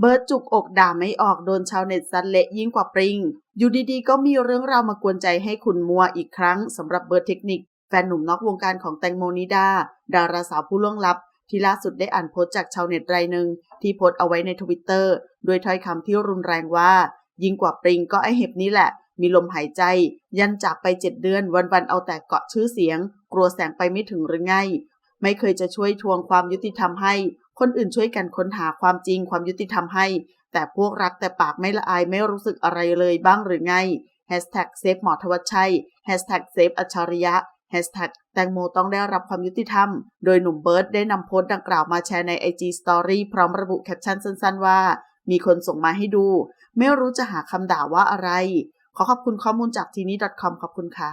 เบิร์ดจุกอกด่าไม่ออกโดนชาวเน็ตซัดเละยิ่งกว่าปริง อยู่ดีๆ ก็มีเรื่องราวมากวนใจให้คุณมัวอีกครั้งสำหรับเบิร์ดเทคนิค แฟนหนุ่มนอกวงการของแตงโมนิดา ดาราสาวผู้ล่วงลับ ที่ล่าสุดได้อ่านโพสต์จากชาวเน็ตรายหนึ่งที่โพสต์เอาไว้ในทวิตเตอร์ด้วยถ้อยคำที่รุนแรงว่า ยิ่งกว่าปริงก็ไอเห็บนี้แหละ มีลมหายใจ ยันจากไปเจ็ดเดือนวันๆเอาแต่เกาะชื่อเสียง กลัวแสงไปไม่ถึงหรือไงไม่เคยจะช่วยทวงความยุติธรรมให้ คนอื่นช่วยกันค้นหาความจริงความยุติธรรมให้ แต่พวกรักแต่ปากไม่ละอายไม่รู้สึกอะไรเลยบ้างหรือไง Hashtag เซฟหมอทวัชชัย Hashtag เซฟอัจฉริยะ Hashtag แตงโมต้องได้รับความยุติธรรม โดยหนุ่มเบิร์ดได้นำโพสต์ดังกล่าวมาแชร์ใน IG Story พร้อมระบุแคปชั่นสั้นๆ ว่า มีคนส่งมาให้ดู ไม่รู้จะหาคำด่าว่าอะไร ขอขอบคุณข้อมูลจากทีนี้ .com ขอบคุณค่ะ